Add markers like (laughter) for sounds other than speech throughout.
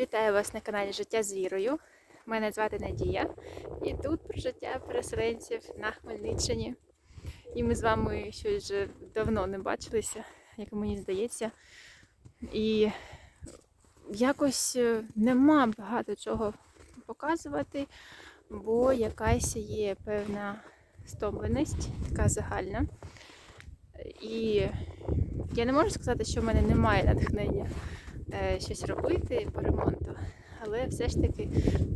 Вітаю вас на каналі Життя з вірою. Мене звати Надія, і тут про життя переселенців на Хмельниччині. І ми з вами щось вже давно не бачилися, як мені здається. І якось е, нема багато чого показувати, бо якась є певна стомленість, така загальна. І я не можу сказати, що в мене немає натхнення щось робити по ремонту. Але все ж таки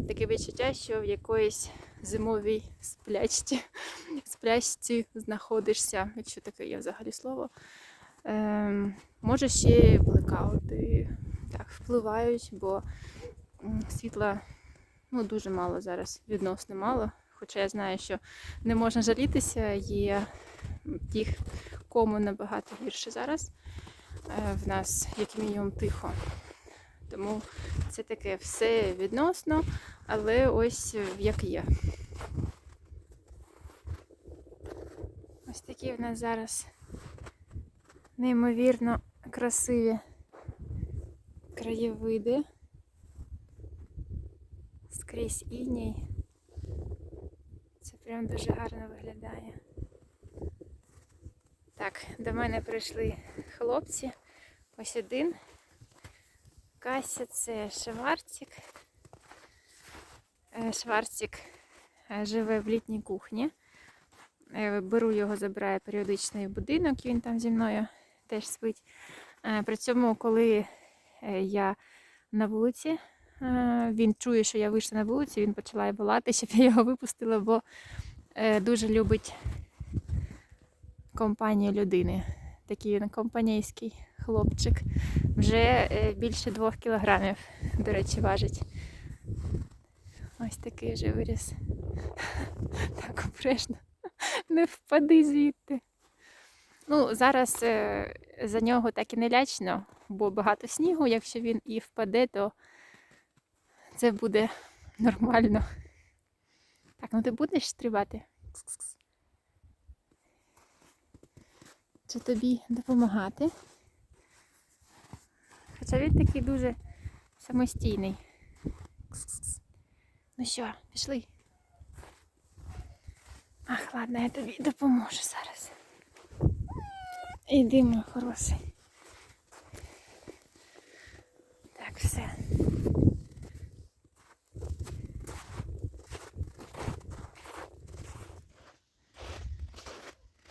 таке відчуття, що в якоїсь зимовій сплячці, (laughs) сплячці знаходишся, якщо таке є взагалі слово. Ем, може ще блекаути так впливають, бо світла ну, дуже мало зараз, відносно мало. Хоча я знаю, що не можна жалітися, є тих, кому набагато гірше зараз. Е, В нас, як мінімум, тихо. Тому це таке все відносно, але ось е, як є. Ось такі в нас зараз неймовірно красиві краєвиди. Скрізь іній. Це прям дуже гарно виглядає. Так, до мене прийшли хлопці. Ось один. Кася це Шварцик. Е, Шварцик е, живе в літній кухні. Е, Беру його, забираю періодичний будинок, він там зі мною теж спить. Е, При цьому, коли е, я на вулиці, е, він чує, що я вийшла на вулицю, він починає волати, щоб я його випустила, бо е, дуже любить компанію людини. Такий він компанійський хлопчик. Вже е, більше двох кілограмів, до речі, важить. Ось такий вже виріс. (laughs) Так обережно. Не впади звідти. Ну, зараз е, за нього так і не лячно, бо багато снігу. Якщо він і впаде, то це буде нормально. Так, ну ти будеш стрибати? Кс-кс-кс. Тобі допомагати? Хоча він такий дуже самостійний. Ну що, пішли? Ах, ладно, я тобі допоможу зараз. Іди, мій хороший. Так, все.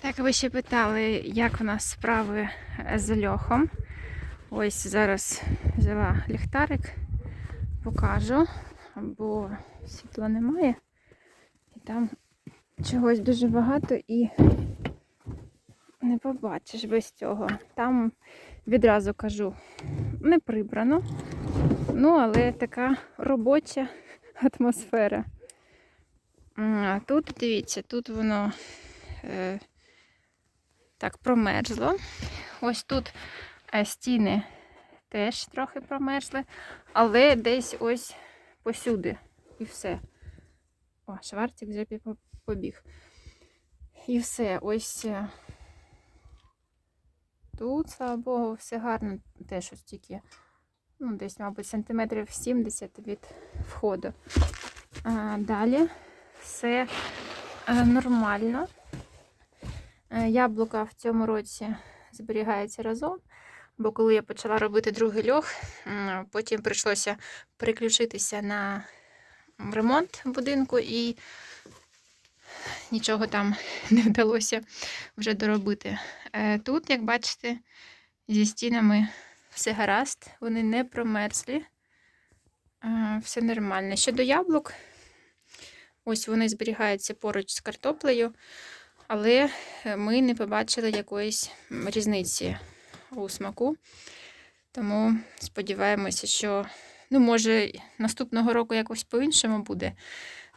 Так, ви ще питали, як у нас справи з льохом. Ось зараз взяла ліхтарик, покажу, бо світла немає. І там чогось дуже багато і не побачиш без цього. Там відразу кажу, не прибрано. Ну, але така робоча атмосфера. А тут, дивіться, тут воно е, так промерзло. Ось тут е, стіни теж трохи промерзли, але десь ось посюди. І все. О, шварцик вже побіг. І все. Ось е, тут, слава Богу, все гарно. Теж ось тільки, ну, десь, мабуть, сантиметрів 70 від входу. А, далі все е, нормально. Е, Яблука в цьому році зберігаються разом, бо коли я почала робити другий льох, потім прийшлося переключитися на ремонт будинку і нічого там (laughs) не вдалося вже доробити. Е, Тут, як бачите, зі стінами все гаразд, вони не промерзлі. Е, Все нормально. Щодо яблук, ось вони зберігаються поруч з картоплею, але е, ми не побачили якоїсь різниці у смаку. Тому сподіваємося, що ну, може наступного року якось по-іншому буде.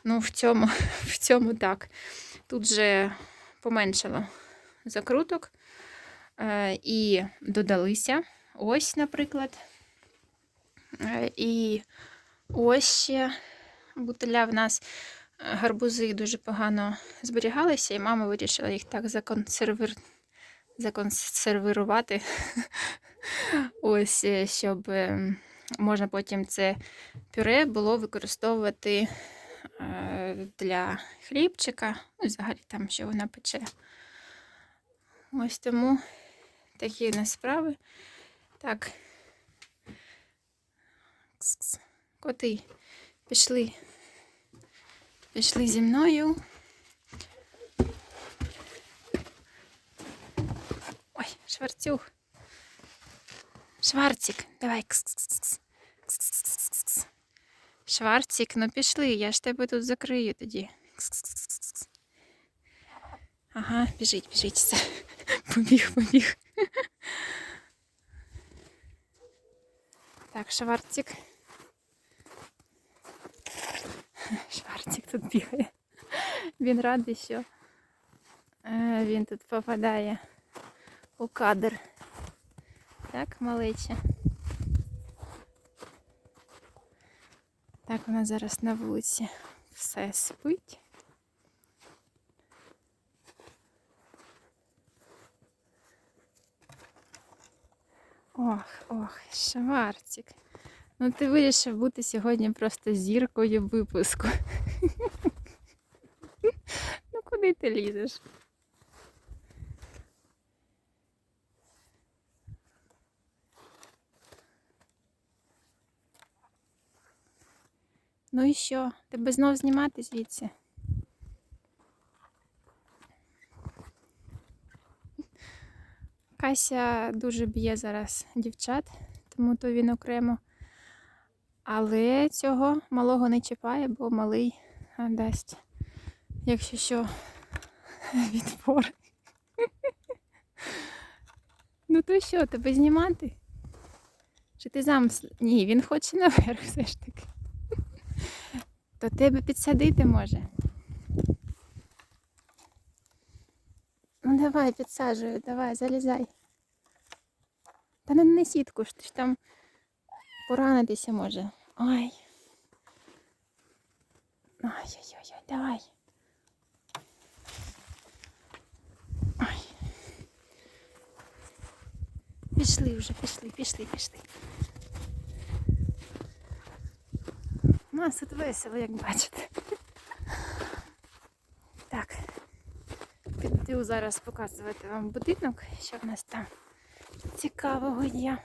Ну, в цьому, (laughs) в цьому так. Тут же поменшало закруток е, і додалися. Ось, наприклад. Е, і ось ще бутиля в нас гарбузи дуже погано зберігалися, і мама вирішила їх так законсервир... законсервірувати. (laughs) Ось, е, щоб е, можна потім це пюре було використовувати е, для хлібчика, ну, взагалі там, що вона пече. Ось тому такі у нас справи. Так. Коти, пішли. Пішли зі мною. Ой, шварцюх. Шварцик, давай. Кс-кс-кс-кс. Кс-кс-кс-кс. Шварцик, ну пішли, я ж тебе тут закрию тоді. Ага, біжить, біжить. Все. (laughs) Побіг, побіг. Так, Шварцик. Шварцик тут бігає. Він радий, що е, він тут попадає у кадр. Так, малече. Так, вона зараз на вулиці все спить. Ох, ох, Шварцик. Ну ти вирішив бути сьогодні просто зіркою випуску. (laughs) Ну куди ти лізеш? Ну і що? Тебе знов знімати звідси? Кася дуже б'є зараз дівчат, тому то він окремо. Але цього малого не чіпає, бо малий дасть, якщо що, (laughs) відпор. (laughs) Ну то що, тебе знімати? Чи ти замс? Ні, він хоче наверх все ж таки. (laughs) То тебе підсадити може. Ну давай, підсаджую, давай, залізай. Та не на сітку ж ти ж там поранитися може. Ой. Ой-ой-ой, давай. Ой. Пішли вже, пішли, пішли, пішли. У нас тут весело, як бачите. Так. Піду зараз показувати вам будинок, що в нас там цікавого є.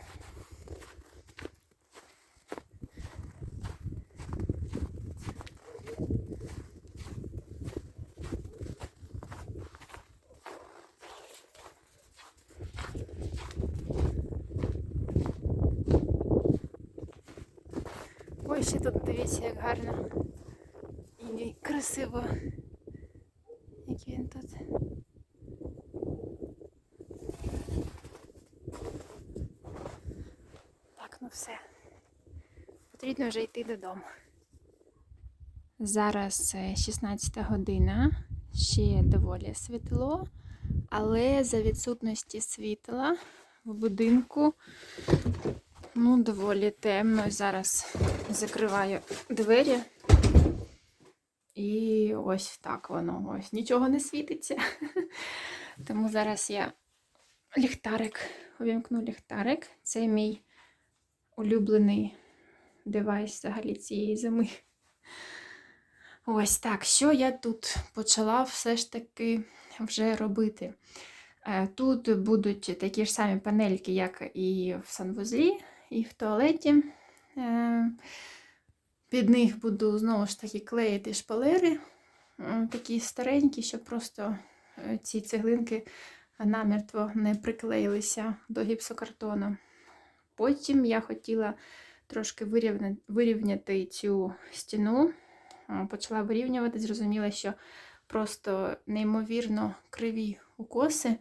Ой, ще тут дивіться, як гарно і красиво. Який він тут. Так, ну все. Потрібно вже йти додому. Зараз е, 16 година, ще доволі світло, але за відсутності світла в будинку ну, доволі темно. Зараз закриваю двері. І ось так воно. Ось нічого не світиться. (laughs) Тому зараз я ліхтарик, увімкну ліхтарик. Це мій улюблений девайс взагалі цієї зими. Ось так, що я тут почала все ж таки вже робити. Е, Тут будуть такі ж самі панельки, як і в санвузлі, і в туалеті. Е, Під них буду знову ж таки клеїти шпалери, такі старенькі, щоб просто е, ці цеглинки намертво не приклеїлися до гіпсокартону. Потім я хотіла трошки вирівняти цю стіну. Е, Почала вирівнювати, зрозуміла, що просто неймовірно криві укоси,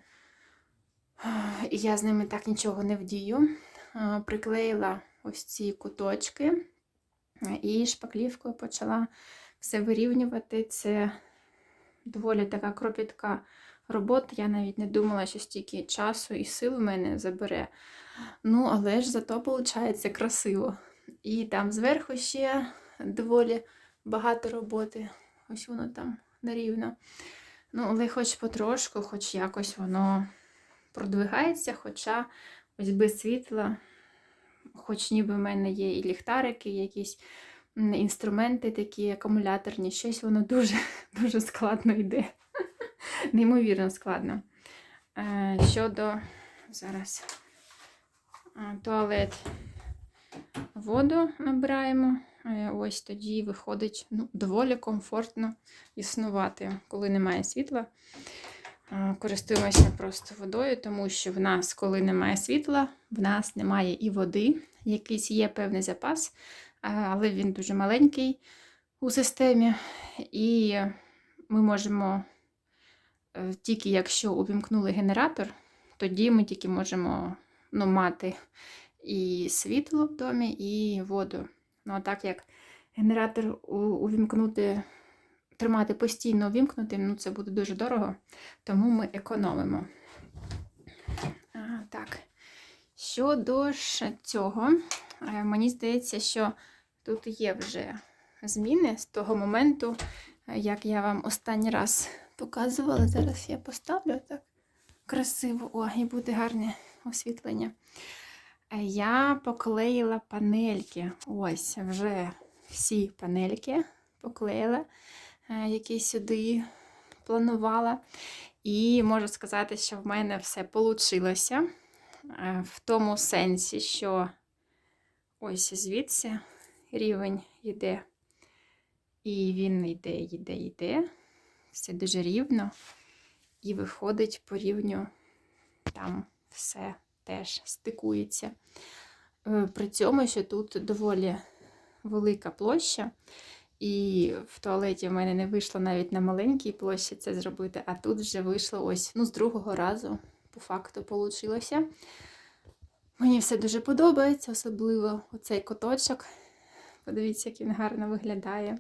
і я з ними так нічого не вдію. Е, Приклеїла ось ці куточки е, і шпаклівкою почала все вирівнювати. Це доволі така кропітка робота. Я навіть не думала, що стільки часу і сил в мене забере. Ну, але ж зато виходить красиво. І там зверху ще доволі багато роботи. Ось воно там нерівно. Ну, але хоч потрошку, хоч якось воно продвигається, хоча ось без світла хоч ніби в мене є і ліхтарики, і якісь інструменти такі акумуляторні, щось воно дуже, (laughs) дуже складно йде. (laughs) Неймовірно складно. Е, Щодо зараз е, туалет воду набираємо. Е, Ось тоді виходить ну, доволі комфортно існувати, коли немає світла. Користуємося просто водою, тому що в нас, коли немає світла, в нас немає і води. Якийсь є певний запас, але він дуже маленький у системі. І ми можемо, е, тільки якщо увімкнули генератор, тоді ми тільки можемо ну, мати і світло в домі, і воду. Ну, а так як генератор увімкнути, тримати постійно увімкнутим, ну це буде дуже дорого, тому ми економимо. А, так. Щодо ж цього, е, мені здається, що тут є вже зміни з того моменту, е, як я вам останній раз показувала. Зараз я поставлю так красиво, о, і буде гарне освітлення. Е, Я поклеїла панельки. Ось вже всі панельки поклеїла, е, які сюди планувала. І можу сказати, що в мене все вийшло. В тому сенсі, що ось звідси рівень йде. І він йде, йде, йде. Все дуже рівно. І виходить по рівню, там все теж стикується. Е, При цьому, що тут доволі велика площа, і в туалеті в мене не вийшло навіть на маленькій площі це зробити, а тут вже вийшло ось ну, з другого разу, по факту, вийшло. Мені все дуже подобається, особливо оцей коточок. Подивіться, як він гарно виглядає.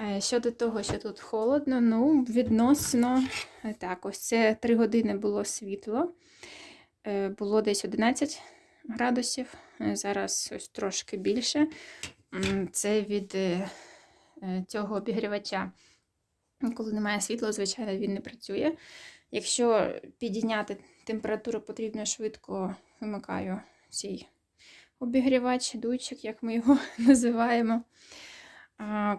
Е, Щодо того, що тут холодно, ну, відносно е, так, ось це 3 години було світло. Е, Було десь 11 градусів, зараз ось трошки більше. Це від цього обігрівача. Коли немає світла, звичайно, він не працює. Якщо підійняти температуру, потрібно швидко вимикаю цей обігрівач, дуйчик, як ми його (laughs) називаємо.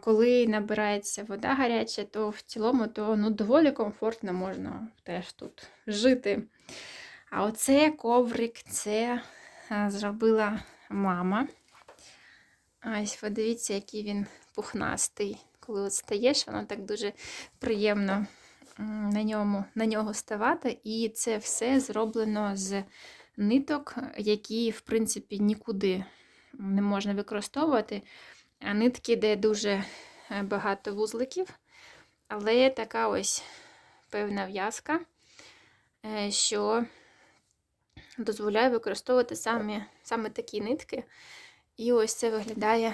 Коли набирається вода гаряча, то в цілому то ну, доволі комфортно можна теж тут жити. А оце коврик, це зробила мама. Ось подивіться, який він пухнастий. Коли от стаєш, воно так дуже приємно на, ньому, на нього ставати. І це все зроблено з ниток, які, в принципі, нікуди не можна використовувати. А нитки, де дуже е, багато вузликів, але така ось певна в'язка, е, що дозволяє використовувати саме, саме такі нитки. І ось це виглядає.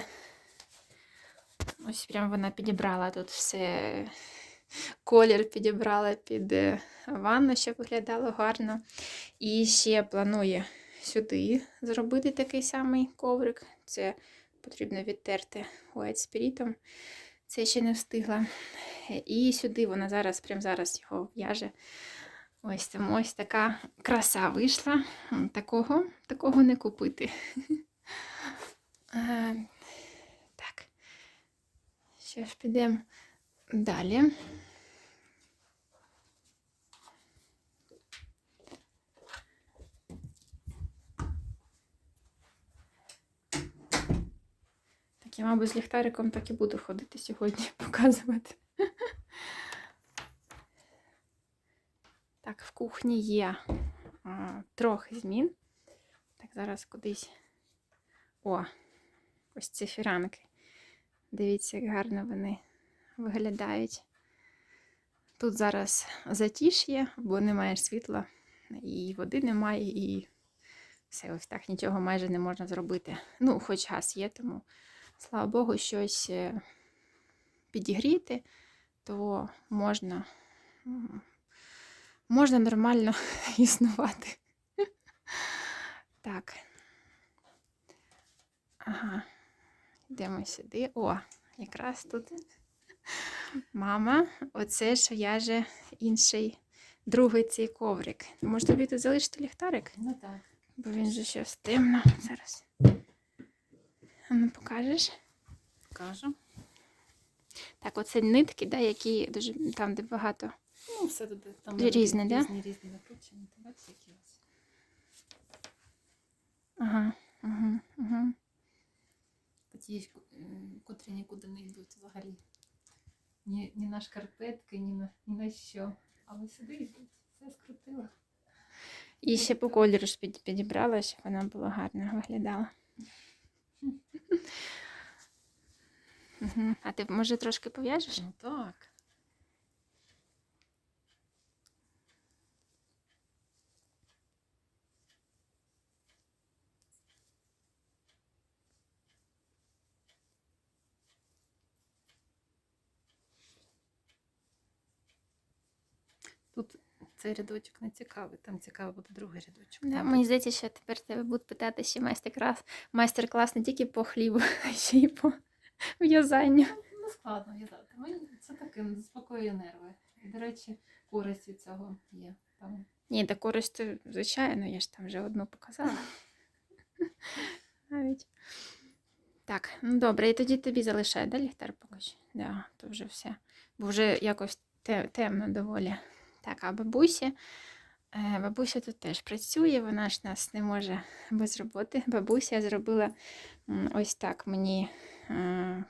Ось прям вона підібрала тут все. Колір підібрала під е, ванну, щоб виглядало гарно. І ще планує сюди зробити такий самий коврик. Це потрібно відтерти white спірітом. Це ще не встигла. І сюди вона зараз, прямо зараз його в'яже. Ось там ось така краса вийшла. Такого, такого не купити. (laughs) Е. Що ж, підемо далі. Так, я, мабуть, з ліхтариком так і буду ходити сьогодні, (laughs) показувати. Так, в кухні є а, трохи змін. Так, зараз кудись. О, ось ці фіранки. Дивіться, як гарно вони виглядають. Тут зараз затиш'є, бо немає світла, і води немає, і все, ось так нічого майже не можна зробити. Ну, хоч газ є, тому, слава Богу, щось е, підігріти, то можна, можна нормально (laughs) існувати. Так. Ага. Йдемо сюди. О, якраз тут мама. Оце ж в'яже інший, другий цей коврик. Може тобі тут залишити ліхтарик? Ну так. Бо він же ще темно зараз. А ну покажеш? Кажу. Так, оце нитки, да, які дуже там, де багато. Ну, все туди там Різне, да? різні, різні накручені. Ти бачиш, які ось. Ага, угу, угу. Ті, котрі нікуди не йдуть взагалі. Ні, ні на шкарпетки, ні на, ні на що. Але сюди йдуть. Все скрутила. І ще по кольору ж під- підібрала, щоб вона була гарно виглядала. (laughs) Угу. А ти може трошки пов'яжеш? Ну так. Тут цей рядочок не цікавий, там цікавий буде другий рядочок. Да, мені здається, що тепер тебе будуть питати ще майстер-клас, майстер-клас не тільки по хлібу, (laughs) а ще й по в'язанню. Ну, Не складно в'язати. Мені це таке заспокоює нерви. І, до речі, користь від цього є. Там Ні, та користь, звичайно, я ж там вже одну показала. (laughs) Навіть. Так, ну добре, і тоді тобі залишаю, да, ліхтар поки що? Да, то вже все. Бо вже якось темно доволі. Так, а бабусі, е, бабуся тут теж працює, вона ж нас не може без роботи. Бабуся зробила ось так мені е,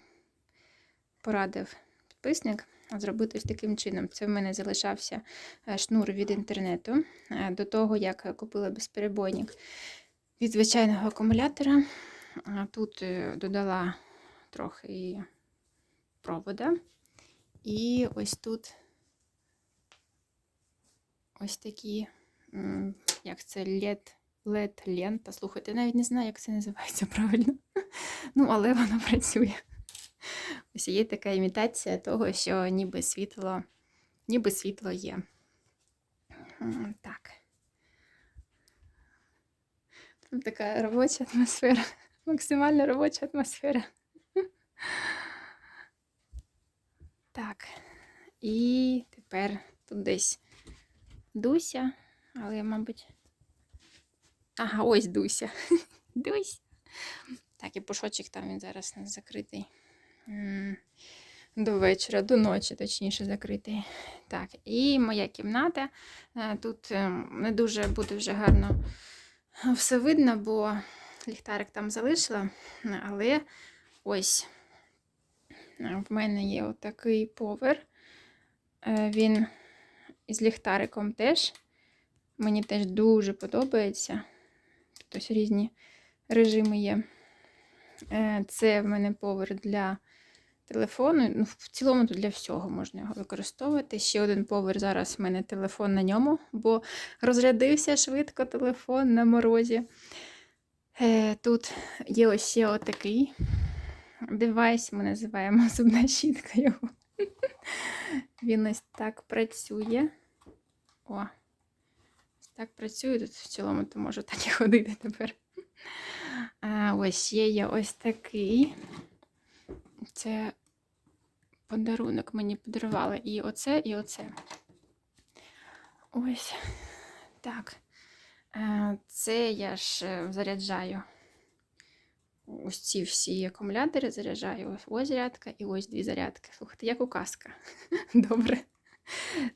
порадив підписник зробити ось таким чином. Це в мене залишався е, шнур від інтернету. До того, як купила безперебойник від звичайного акумулятора. Тут додала трохи провода. І ось тут ось такі, як це, LED, LED лента. Слухайте, я навіть не знаю, як це називається правильно. (laughs) Ну, але воно працює. Ось є така імітація того, що ніби світло, ніби світло є. Так. Тут така робоча атмосфера. (laughs) Максимально робоча атмосфера. (laughs) Так. І тепер тут десь Дуся, але, мабуть. Ага, ось Дуся. (laughs) Дуся. Так, і пушочок там він зараз нас закритий. До вечора, до ночі, точніше, закритий. Так, і моя кімната. Е, Тут е, не дуже буде вже гарно все видно, бо ліхтарик там залишила. Але ось е, в мене є отакий повер. Е, Він із ліхтариком теж. Мені теж дуже подобається. Тут ось різні режими є. Е, Це в мене повер для телефону. Ну, в цілому тут для всього можна його використовувати. Ще один повер зараз в мене телефон на ньому, бо розрядився швидко телефон на морозі. Е, Тут є ось ще отакий девайс, ми називаємо (laughs) зубна щітка його. Він ось так працює. О, так працює. Тут в цілому то можу так і ходити тепер. А, ось є, є ось такий. Це подарунок мені подарували. І оце, і оце. Ось так. Е, Це я ж е, заряджаю. Ось ці всі акумулятори заряджаю. Ось зарядка і ось дві зарядки. Слухайте, як указка. (laughs) Добре.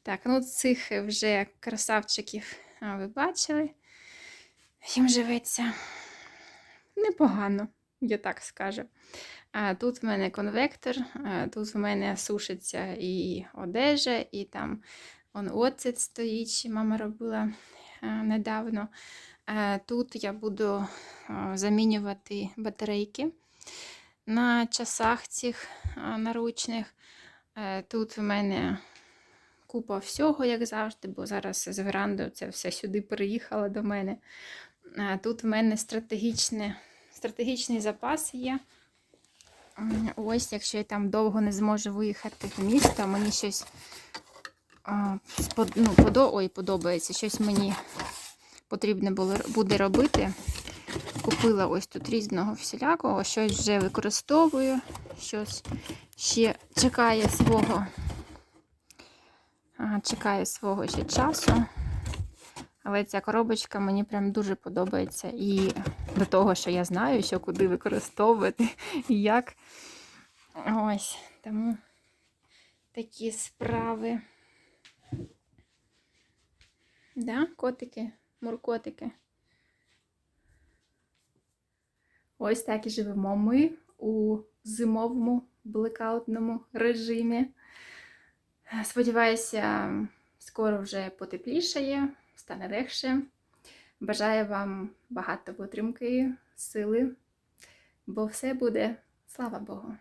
Так, ну цих вже красавчиків ви бачили. Їм живеться непогано, я так скажу. А тут в мене конвектор, тут в мене сушиться і одежа, і там он оцет стоїть, що мама робила недавно. Тут я буду замінювати батарейки на часах цих наручних. Е, Тут в мене купа всього, як завжди, бо зараз з веранди це все сюди переїхало до мене. Тут в мене стратегічний запас є. Ось, якщо я там довго не зможу виїхати в місто, мені щось ну, подо... Ой, подобається, щось мені потрібно було, буде робити. Купила ось тут різного всілякого, щось вже використовую, щось ще чекає свого, а, чекає свого ще часу. Але ця коробочка мені прям дуже подобається. І до того, що я знаю, що куди використовувати (laughs) і як. Ось, тому такі справи. Да, котики, муркотики. Ось так і живемо ми у зимовому блекаутному режимі. Сподіваюся, скоро вже потеплішає, стане легше. Бажаю вам багато витримки, сили, бо все буде, слава Богу.